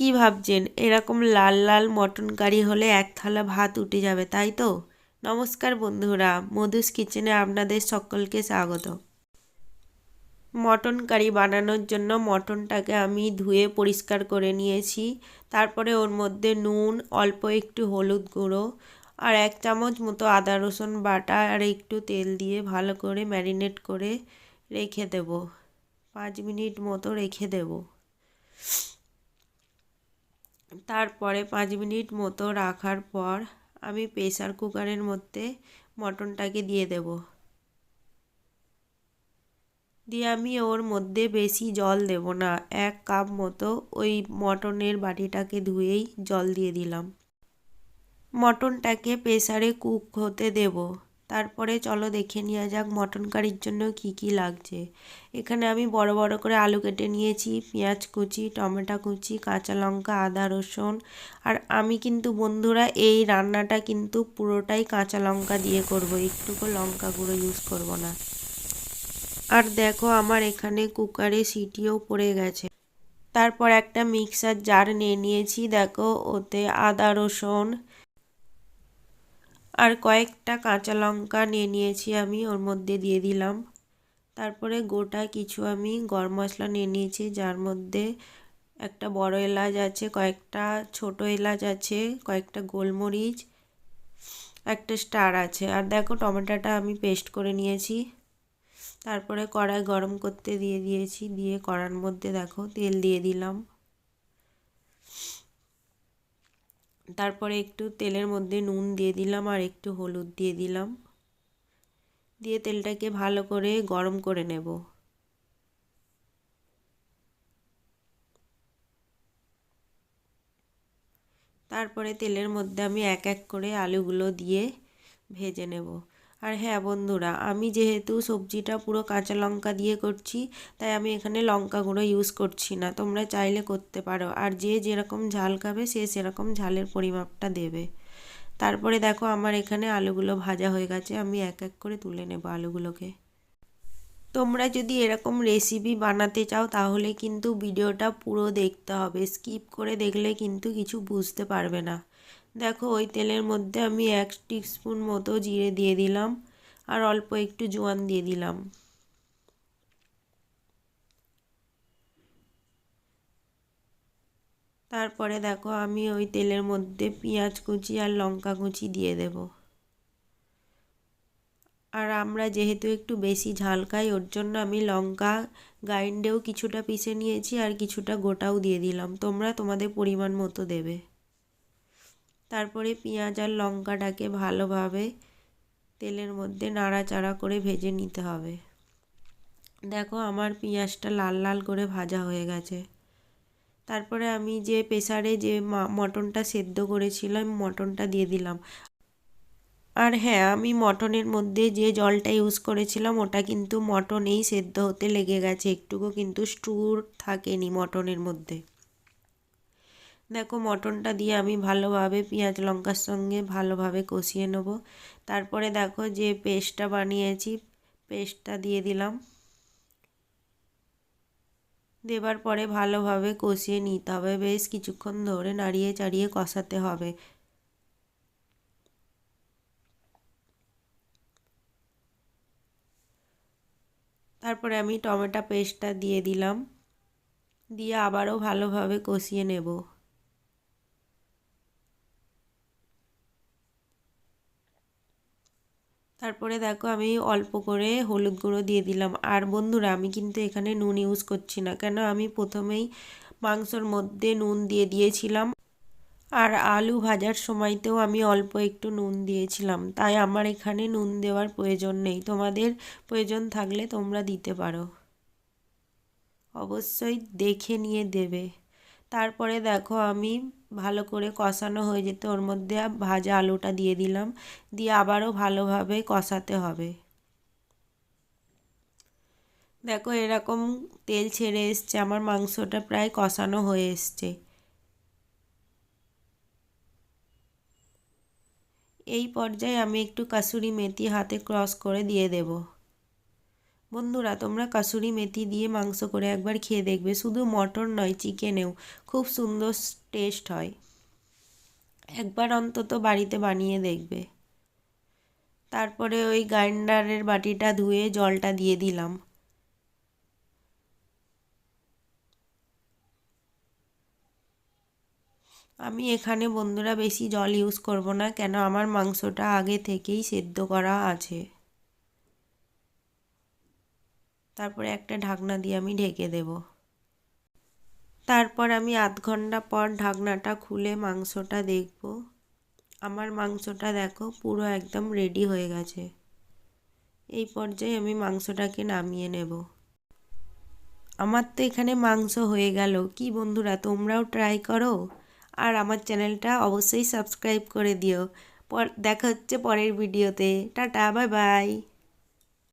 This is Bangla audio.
কি ভাবছেন? এরকম লাল লাল মটন কারি হলে এক থালা ভাত উঠে যাবে, তাই তো? নমস্কার বন্ধুরা, মধুস কিচেনে আপনাদের সকলকে স্বাগত। মটন কারি বানানোর জন্য মটনটাকে আমি ধুয়ে পরিষ্কার করে নিয়েছি। তারপরে ওর মধ্যে নুন, অল্প একটু হলুদ গুঁড়ো আর এক চামচ মতো আদা রসুন বাটা আর একটু তেল দিয়ে ভালো করে ম্যারিনেট করে রেখে দেব। পাঁচ মিনিট মতো রেখে দেব। তারপরে পাঁচ মিনিট মতো রাখার পর আমি প্রেসার কুকারের মধ্যে মটনটাকে দিয়ে দেব। দিয়ে আমি ওর মধ্যে বেশি জল দেব না, এক কাপ মতো ওই মটনের বাটিটাকে ধুয়েই জল দিয়ে দিলাম। মটনটাকে প্রেসারে কুক হতে দেব। তারপরে চলো দেখে নেওয়া যাক মটন কারির জন্য কি কি লাগছে। এখানে আমি বড় বড় করে আলু কেটে নিয়েছি, পেঁয়াজ কুচি, টমেটো কুচি, কাঁচা লঙ্কা, আদা রসুন। আর আমি কিন্তু বন্ধুরা এই রান্নাটা কিন্তু পুরোটাই কাঁচা লঙ্কা দিয়ে করব, একটুকু লঙ্কা গুঁড়ো ইউজ করব না। আর দেখো আমার এখানে কুকারে সিটিও পড়ে গেছে। তারপর একটা মিক্সার জার নিয়ে নিয়েছি, দেখো ওতে আদা রসুন আর কয়েকটা কাঁচা লঙ্কা নিয়ে নিয়েছি আমি, ওর মধ্যে দিয়ে দিলাম। তারপরে গোটা কিছু আমি গরম মশলা নিয়ে নিয়েছি, যার মধ্যে একটা বড় এলাচ আছে, কয়েকটা ছোট এলাচ আছে, কয়েকটা গোলমরিচ, একটা স্টার আছে। আর দেখো টমেটোটা আমি পেস্ট করে নিয়েছি। তারপরে কড়াই গরম করতে দিয়ে দিয়েছি, দিয়ে কড়ার মধ্যে দেখো তেল দিয়ে দিলাম। তারপরে একটু তেলের মধ্যে নুন দিয়ে দিলাম আর একটু হলুদ দিয়ে দিলাম। দিয়ে তেলটাকে ভালো করে গরম করে নেব। তারপরে তেলের মধ্যে আমি এক এক করে আলুগুলো দিয়ে ভেজে নেব। আর হ্যাঁ বন্ধুরা, আমি যেহেতু সবজিটা পুরো কাঁচা লঙ্কা দিয়ে করছি, তাই আমি এখানে লঙ্কা গুঁড়ো ইউজ করছি না। তোমরা চাইলে করতে পারো। আর যে যেরকম ঝাল খাবে, সে সেরকম ঝালের পরিমাপটা দেবে। তারপরে দেখো আমার এখানে আলুগুলো ভাজা হয়ে গেছে, আমি এক এক করে তুলে নেব আলুগুলোকে। তোমরা যদি এরকম রেসিপি বানাতে চাও, তাহলে কিন্তু ভিডিওটা পুরো দেখতে হবে। স্কিপ করে দেখলে কিন্তু কিছু বুঝতে পারবে না। দেখো ওই তেলের মধ্যে আমি এক স্পুন মতো জিরে দিয়ে দিলাম আর অল্প একটু জোয়ান দিয়ে দিলাম। তারপরে দেখো আমি ওই তেলের মধ্যে পেঁয়াজ কুচি আর লঙ্কা কুচি দিয়ে দেব। আর আমরা যেহেতু একটু বেশি ঝাল খাই, ওর জন্য আমি লঙ্কা গ্রাইন্ডেও কিছুটা পিষে নিয়েছি আর কিছুটা গোটাও দিয়ে দিলাম। তোমরা তোমাদের পরিমাণ মতো দেবে। তারপরে পেঁয়াজ আর লঙ্কাটাকে ভালোভাবে তেলের মধ্যে নাড়াচাড়া করে ভেজে নিতে হবে। দেখো আমার পেঁয়াজটা লাল লাল করে ভাজা হয়ে গেছে। তারপরে আমি যে প্রেসারে যে মটনটা সেদ্ধ করেছিলাম মটনটা দিয়ে দিলাম। আর হ্যাঁ আমি মটনের মধ্যে যে জলটা ইউজ করেছিলাম, ওটা কিন্তু মটনেই সেদ্ধ হতে লেগে গেছে। একটুকু কিন্তু স্টুর থাকেনি মটনের মধ্যে। দেখো মটনটা দিয়ে আমি ভালোভাবে পেঁয়াজ লঙ্কার সঙ্গে ভালোভাবে কষিয়ে নেব। তারপরে দেখো যে পেস্টটা বানিয়েছি, পেস্টটা দিয়ে দিলাম। দেবার পরে ভালোভাবে কষিয়ে নিতে হবে, বেশ কিছুক্ষণ ধরে নাড়িয়ে চাড়িয়ে কষাতে হবে। তারপরে আমি টমেটো পেস্টটা দিয়ে দিলাম, দিয়ে আবারও ভালোভাবে কষিয়ে নেব। তারপরে দেখো আমি অল্প করে হলুদ গুঁড়ো দিয়ে দিলাম। আর বন্ধুরা, আমি কিন্তু এখানে নুন ইউজ করছি না, কেন আমি প্রথমেই মাংসর মধ্যে নুন দিয়ে দিয়েছিলাম। আর আলু ভাজার সময়তেও আমি অল্প একটু নুন দিয়েছিলাম, তাই আমার এখানে নুন দেওয়ার প্রয়োজন নেই। তোমাদের প্রয়োজন থাকলে তোমরা দিতে পারো। অবশ্যই দেখে নিয়ে দেবে। তারপরে দেখো আমি ভালো করে কষানো হয়ে যেতে ওর মধ্যে ভাজা আলুটা দিয়ে দিলাম। দিয়ে আবারও ভালোভাবে কষাতে হবে। দেখো এরকম তেল ছেড়ে এসছে, আমার মাংসটা প্রায় কষানো হয়ে এসছে। এই পর্যায়ে আমি একটু কাসুরি মেথি হাতে ক্রস করে দিয়ে দেব। বন্ধুরা, তোমরা কাসুরি মেথি দিয়ে মাংস করে একবার খেয়ে দেখবে। শুধু মটন নয়, চিকেনেও। খুব সুন্দর টেস্ট হয়। একবার অন্তত বাড়িতে বানিয়ে দেখবে। তারপরে ওই গ্রাইন্ডারের বাটিটা ধুয়ে জলটা দিয়ে দিলাম। আমি এখানে বন্ধুরা বেশি জল ইউজ করব না, কেন আমার মাংসটা আগে থেকেই সেদ্ধ করা আছে। তারপরে একটা ঢাকনা দিয়ে আমি ঢেকে দেব। তারপর আমি আধ ঘণ্টা পর ঢাকনাটা খুলে মাংসটা দেখব। আমার মাংসটা দেখো পুরো একদম রেডি হয়ে গেছে। এই পর্যায়ে আমি মাংসটাকে নামিয়ে নেব। আমার তো এখানে মাংস হয়ে গেল। কি বন্ধুরা, তোমরাও ট্রাই করো। আর আমার চ্যানেলটা অবশ্যই সাবস্ক্রাইব করে দিও। পর, দেখা হচ্ছে পরের ভিডিওতে টাটা বাই বাই